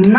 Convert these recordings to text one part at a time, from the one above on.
ನನ್ನ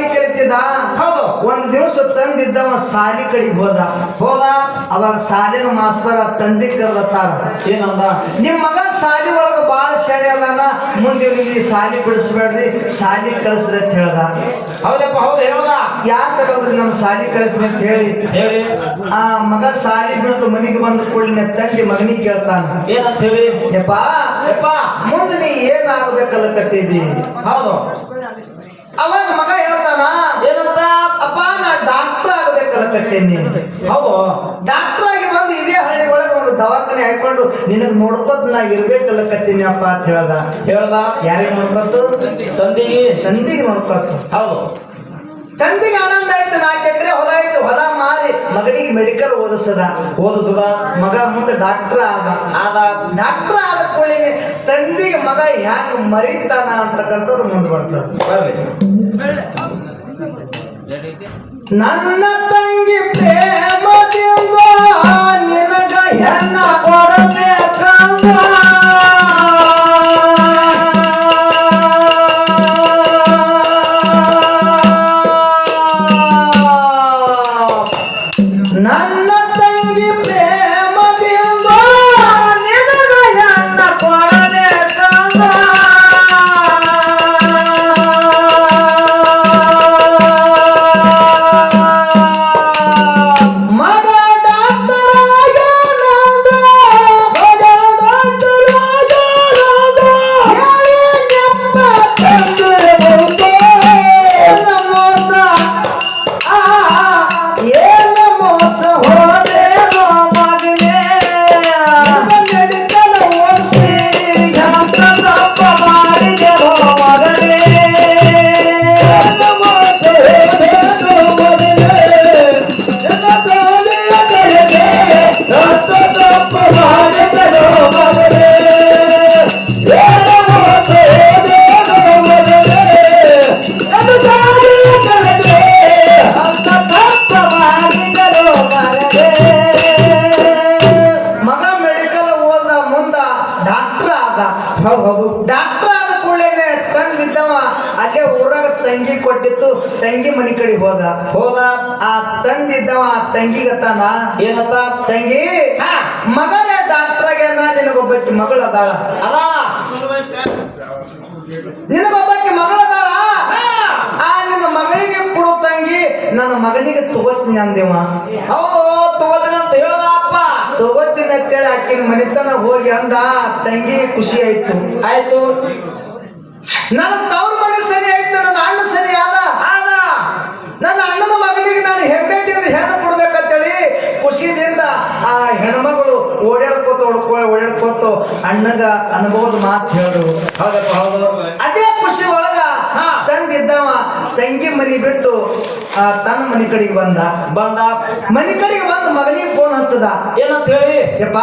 ಸಾಲಿ ಕಲಿತಿದ್ದ? ಹೌದು. ಒಂದ್ ದಿವಸ ತಂದಿದ್ದ ಸಾಲಿ ಕಡೆಗೆ ಹೋದ. ಹೋದ. ಅವಾಗ ಸಾಲಿನ ಮಾಸ್ತರ ತಂದಿ ಕರೆದತ್ತಾರ. ಏನಂದ? ನಿಮ್ಮ ಮಗ ಸಾಲಿ ಒಳಗ ಬಾಳ ಶಾಲೆ ಅದಾನ ಮುಂದೆ ಇವನಿಗೆ ಸಾಲಿ ಬಿಡಿಸ್ಬೇಡ್ರಿ ಸಾಲಿ ಕಳಿಸ್ರಿ ಅಂತ ಹೇಳ್ದ. ಹೌದಪ್ಪ ಹೌದು ಹೇಳ್ದ. ಯಾಕಂದ್ರೆ ನಮ್ಮ ಸಾಲಿ ಕಳಿಸ್ರಿ ಅಂತ ಹೇಳಿ? ಹೇಳಿ. ಆ ಮಗ ಸಾಲಿ ಬಿಟ್ಟು ಮನೆಗೆ ಬಂದ ಕೂಡಲಿನ ತಂದಿ ಮಗನಿಗೆ ಕೇಳ್ತಾನ. ಏನಂತ ಹೇಳಿ? ಯಪ್ಪ ಯಪ್ಪ. ಮುಂದೆ ನೀ ಏನ್ ಆಗ್ಬೇಕಲ್ಲ ಕಟ್ಟಿದ್ದಿ ಹೌದು. ಅವಾಗ ಮಗ ಡಾಕ್ಟರ್ ಆಗ್ಬೇಕಲ್ಲ ಕಟ್ಟೇನಿ ಹೌದು. ಡಾಕ್ಟರ್ ಆಗಿ ಬಂದು ಇದೇ ಹಳ್ಳಿ ಒಳಗೆ ಒಂದು ದವಾಖಾನೆ ಹಾಕೊಂಡು ನಿನಗ್ ನೋಡ್ಕೊತ ನಾ ಇರ್ಬೇಕಲ್ಲ ಕತ್ತೀನಿ ಅಪ್ಪ ಅಂತ ಹೇಳ್ದ. ಹೇಳ್ದ? ಯಾರಿಗೆ ನೋಡ್ಕೊತು ತಂದಿಗೆ. ತಂದಿಗೆ. ನೋಡ್ಕೊತು ಹೌದು. ತಂದಿಗೆ ಆನಂದ ಆಯ್ತು ನಾಲ್ಕು ಎಕರೆ ಹೊಲ ಆಯ್ತು ಹೊಲ ಮಾರಿ ಮಗನಿಗೆ ಮೆಡಿಕಲ್ ಓದಿಸದ. ಓದಿಸದ? ಮಗ ಮುಂದೆ ಡಾಕ್ಟರ್ ಆದ. ಆದ. ಡಾಕ್ಟರ್ ಆದ ಕೂಡಲೇ ತಂದಿಗೆ ಮಗ ಯಾಕೆ ಮರಿತಾನ ಅಂತಕ್ಕಂಥವ್ರು ಮುಂದೆ ಬರ್ತಾರೆ. ನನ್ನ ತಂಗಿ ಪ್ರೇಮದಿಂದ ನಿನಗ ಹೆಣ್ಣ ಕೊಡಬೇಕಂದ ತಂಗಿ ಕೊಟ್ಟಿತ್ತು ತಂಗಿ ಮನಿ ಕಡೆ ಹೋದ. ಹೋದ. ಆ ತಂದಿದ್ದವ ಆ ತಂಗಿಗತ್ತಾನ ಏನಂತ ತಂಗಿ ಮಗನೇ ಡಾಕ್ಟರ್ ನಿನಗೊಬ್ಬ ಮಗಳು ಅದಾಳ ಅದ ನಿನಗೊಬ್ಬಕ್ಕೆ ಮಗಳು ಅದಾಳ ಆ ನಿನ್ನ ಮಗಳಿಗೆ ಕೊಡು ತಂಗಿ ನನ್ನ ಮಗನಿಗೆ ತಗೋತೀನಿ ಅಂದೇವ. ಹೌದು ತಗೋತೀನಿ ಅಂತ ಹೇಳ್ದ ಅಪ್ಪ. ತಗೋತೀನಿ ಅಂತೇಳಿ ಆಕಿನ ಮನಿತನ ಹೋಗಿ ಅಂದ ತಂಗಿ ಖುಷಿ ಆಯ್ತು. ಆಯ್ತು. ನನ್ನ ಮನೆ ಸರಿ ಆಯ್ತು ನನ್ನ ಅಣ್ಣ ಸರಿ ಆದ ಆದ ನನ್ನ ಅಣ್ಣನ ಮಗನಿಗೆ ನಾನು ಹೆಮ್ಮೆದಿಂದ ಹೆಣ್ಣು ಕೊಡ್ಬೇಕಂತೇಳಿ ಖುಷಿದಿಂದ ಆ ಹೆಣ್ಮಗಳು ಓಡಾಡ್ಕೋತ ಓಡ್ಕೊ ಓಡಾಡ್ಕೋತ ಅಣ್ಣಗ ಅನುಭವದ ಮಾತು ಹೇಳು. ಹೌದಪ್ಪ ಹೌದು. ಅದೇ ಖುಷಿ ಒಳಗ ಹಾ. ತಂದಿದ್ದವ ತಂಗಿ ಮನಿ ಬಿಟ್ಟು ಆ, ತನ್ನ ಮನಿ ಕಡೆಗೆ ಬಂದ. ಬಂದ. ಮನಿ ಕಡೆಗೆ ಬಂದ ಮಗನಿಗೆ ಫೋನ್ ಹಚ್ಚದ. ಏನಂತ ಹೇಳಿ? ಯಪ್ಪ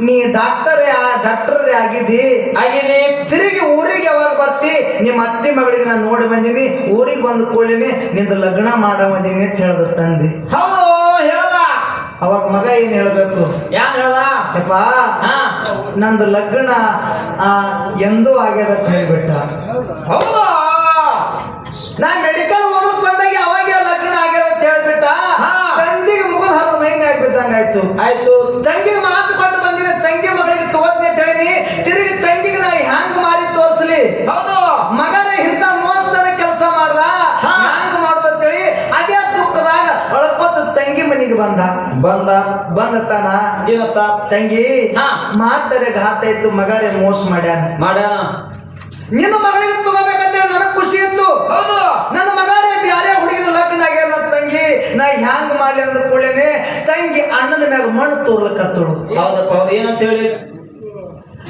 ನೀ ಡಾಕ್ಟರ್ ಡಾಕ್ಟರ್ ಆಗಿದ್ದಿ. ಆಗಿನಿ ತಿರುಗಿ ಊರಿಗೆ ಯಾವಾಗ ಬರ್ತಿ? ನಿಮ್ಮ ಅತ್ತೆ ಮಗಳಿಗೆ ನಾನು ನೋಡಿ ಬಂದೀನಿ. ಊರಿಗೆ ಬಂದು ಕೂಡಲಿನಿ ನಿಂದು ಲಗ್ನ ಮಾಡ ಬಂದೀನಿ ಅಂತ ಹೇಳ್ದ ತಂದಿ. ಹೌದು ಹೇಳ್ದ. ಅವಾಗ ಮಗ ಏನ್ ಹೇಳ್ಬೇಕು? ಯಾರು ಹೇಳ್ದ? ಯಪ್ಪ ನಂದು ಲಗ್ನ ಆ, ಎಂದೂ ಆಗ್ಯದ ಅಂತ ಹೇಳ್ಬಿಟ್ಟ. ಹೌದು. ನಾ ಮೆಡಿಕಲ್ ಓದಕ್ ಬಂದಾಗ ಅವಾಗ ಲಗ್ನ ಆಗ್ಯದ ಅಂತ ಹೇಳ್ಬಿಟ್ಟ. ತಂದಿಗೆ ಮುಗಿದ ಹರಿದ ಆಗ್ಬಿಟ್ಟಂಗ ಆಯ್ತು. ಆಯ್ತು ತಂಗಿ ಮಾತು ಕೊಟ್ಟು ಬಂದಿನ ತಂಗಿ ಮಗಳಿಗೆ ತಗೋತೀನಿ ಅಂತ ಹೇಳಿ ತಿರುಗಿ ತಂಗಿಗೆ ನಾ ಹ್ಯಾಂಗ್ ಮಾರಿ ತೋರಿಸ್ಲಿ ಹೌದು ಮಗನ ಇಂಥ ಮೋಸದನ ಕೆಲಸ ಮಾಡ್ದ ಹಾ. ಹ್ಯಾಂಗ ಮಾಡುದ ಅಂತೇಳಿ ಅದೇ ದುಃಖದಾಗ ಒಳಕೊತ್ತು ತಂಗಿ ಮನೆಗೆ ಬಂದ ಬಂದ ತಾನ ಏನಂತ ತಂಗಿ ಹಾ. ಮಾತರೆ ಘಾತ ಇತ್ತು ಮಗರೇ ಮೋಸ ಮಾಡ್ಯಾನ. ಮಾಡ್ಯಾನ. ನಿನ್ನ ಮಗಳಿಗೆ ತಗೋಬೇಕಂತ ನನಗ್ ಖುಷಿ ಇತ್ತು. ಹೌದು. ನನ್ನ ಮಗರೇ ಬ್ಯಾರೆ ಹುಡುಗಿನ ಲಗ್ನ ಆಗ್ಯಾನ ತಂಗಿ ನಾ ಹ್ಯಾಂಗ ಮಾಡ್ಲಿ ಅಂದ ಕೂಡೇನೆ ತಂಗಿ ಅಣ್ಣನ ಮ್ಯಾಗ ಮಣ್ಣು ತೋರ್ಲಕತ್ತಳು. ಹೌದಪ್ಪ ಹೌದು. ಏನಂತ ಹೇಳಿ?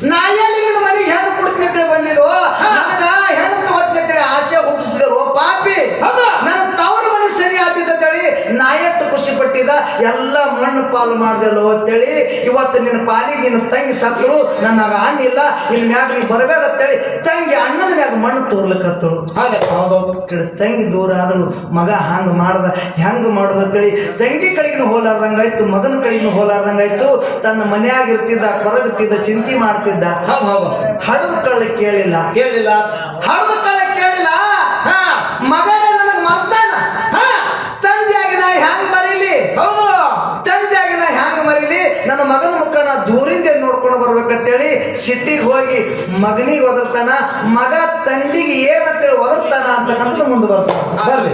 ನಾ ಎಲ್ಲಿ ನಿನ್ನ ಮನೆಗೆ ಹೆಣ್ಣು ಕೊಡ್ತೀನಿ ಬಂದಿದ್ದು ನನಗ ಹೆಣ್ಣು ತಗೋತೀನಿ ಆಸೆ ಹುಟ್ಟಿಸಿದರು ಪಾಪಿ. ಹೌದು ನನ್ನ ತವರ ಮನೆ ಸರಿ ಆದಿದ್ದ ಅಂತೇಳಿ ನಾ ಎಷ್ಟು ಖುಷಿ ಪಟ್ಟಿದ ಎಲ್ಲ ಮಣ್ಣು ಪಾಲು ಮಾಡ್ದಲ್ಲ ಅಂತೇಳಿ ಇವತ್ತು ನಿನ್ನ ಪಾಲಿಗೆ ನಿನ್ನ ತಂಗಿ ಸತ್ತಳು ನನ್ನ ಅಣ್ಣ ಇಲ್ಲ ನಿನ್ನ ಮ್ಯಾಗ ನೀ ಬರಬೇಡ ಅಂತೇಳಿ ತಂಗಿ ಅಣ್ಣನ ಮ್ಯಾಗ ಮಣ್ಣು ತೋರ್ಲಿಕ್ಕತ್ತಳು ಹಾಗೆ. ತಂಗಿ ದೂರ ಆದಳು ಮಗ ಹಂಗೆ ಮಾಡ್ದ ಹೆಂಗೆ ಮಾಡೋದು ಅಂತೇಳಿ ತಂಗಿ ಕಡೆಗಿನ ಹೋಲಾರ್ದಂಗಾಯ್ತು ಮಗನ ಕಡೆಗಿನ ಹೋಲಾರ್ದಂಗಾಯ್ತು ತನ್ನ ಮನ್ಯಾಗ ಇರ್ತಿದ್ದ ಕೊರಗುತ್ತಿದ್ದ ಚಿಂತೆ ಮಾಡ್ತಿದ್ದ. ಹಡದ ಕಳ್ಳ ಕೇಳಿಲ್ಲ. ಕೇಳಿಲ್ಲ. ಹಡದ ಸಿಟ್ಟಿಗೆ ಹೋಗಿ ಮಗನಿಗೆ ಒದರ್ತಾನ ಮಗ ತಂದಿಗೆ ಏನಂತೇಳಿ ಒದರ್ತಾನ ಅಂತಕ್ಕಂಥ ಮುಂದೆ ಬರ್ತಾನೆ. ಬರ್ಲಿ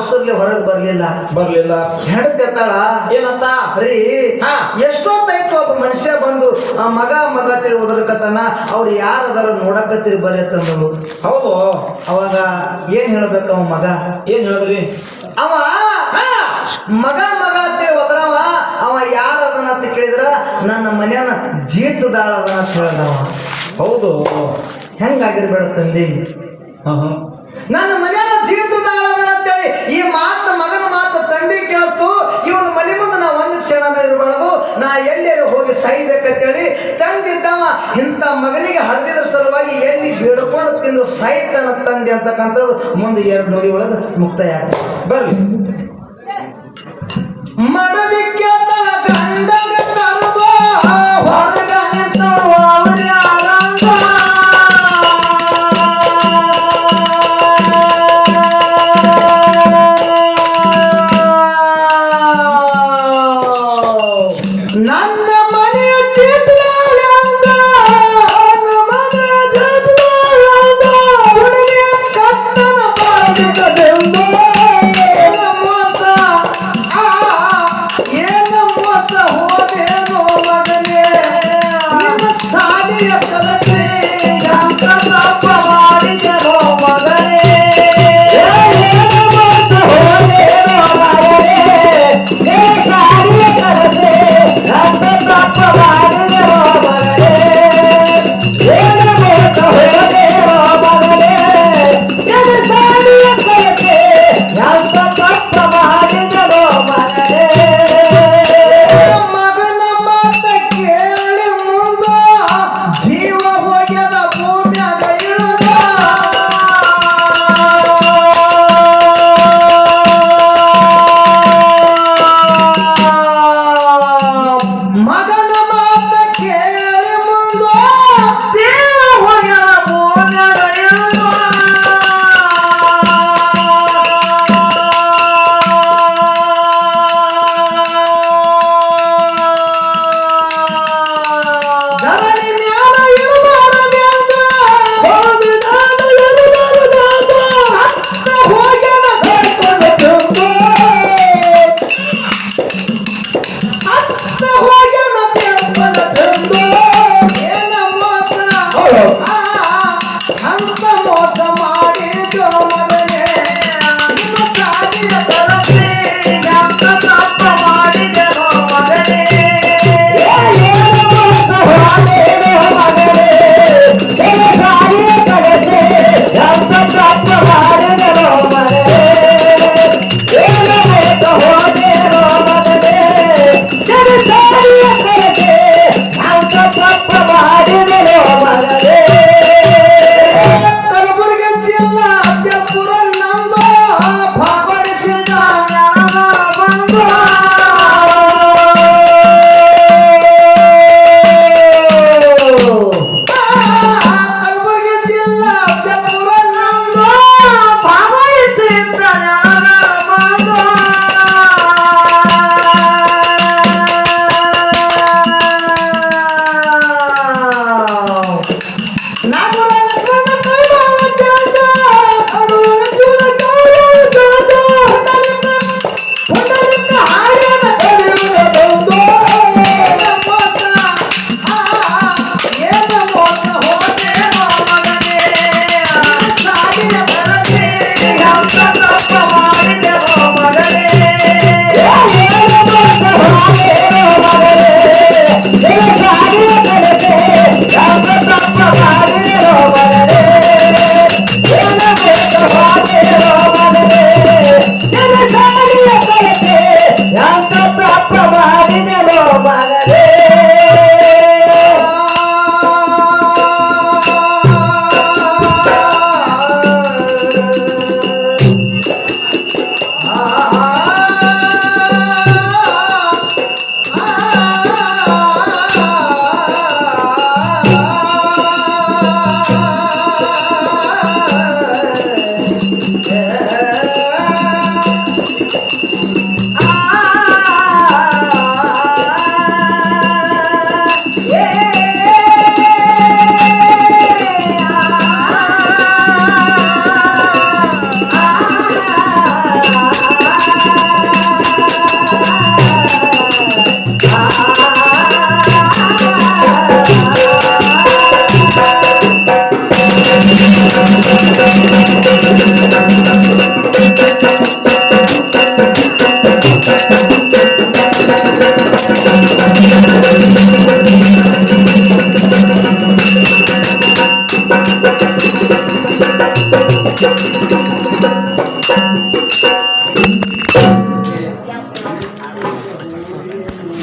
ಅವಸರ್ಲಿ ಹೊರಗೆ ಬರ್ಲಿಲ್ಲ. ಬರ್ಲಿಲ್ಲ. ಹೆಣತೆತ್ತಾಳ? ಏನಂತ? ರೀ. ಎಷ್ಟೊತ್ತಾಯ್ತು ಒಬ್ಬ ಮನುಷ್ಯ ಬಂದು ಆ ಮಗ ಮಗ ಒದರ್ಕತ್ತಾನ ಅವ್ರು ಯಾರದಾರ ನೋಡಕತ್ತಿರಿ ಬರೀ ತಂದರು ಹೌದು. ಅವಾಗ ಏನ್ ಹೇಳ್ಬೇಕು ಅವ ಮಗ? ಏನ್ ಹೇಳಿದ್ರಿ? ಅವ ಮಗ ಮಗ ಅಂತೇಳಿ ಒದರವ ಅವ ಯಾರದನ ಅಂತ ಕೇಳಿದ್ರ ನನ್ನ ಮನೆಯನ್ನ ಜೀತದಾಳ ಅದನ್ನ ಅಂತ ಹೇಳ್ದವ. ಹೌದು. ಹೆಂಗಾಗಿರ್ಬೇಡ ತಂದಿ. ನನ್ನ ಮನೆಯನ್ನ ನಾ ಎಲ್ಲೆಲ್ಲಿ ಹೋಗಿ ಸಾಯ್ಬೇಕಂತೇಳಿ ತಂದಿದ್ದವ ಇಂಥ ಮಗನಿಗೆ ಹಡ್ದಿದ ಸಲುವಾಗಿ ಎಲ್ಲಿ ಬೇಡ್ಕೊಂಡು ತಿಂದು ಸಾಯ್ತಾನ ತಂದೆ ಅಂತಕ್ಕಂಥದ್ದು ಮುಂದೆ ಎರಡು ನುಡಿ ಒಳಗೆ ಮುಕ್ತಾಯ ಆಗ್ತದೆ. ಬರ್ಲಿ.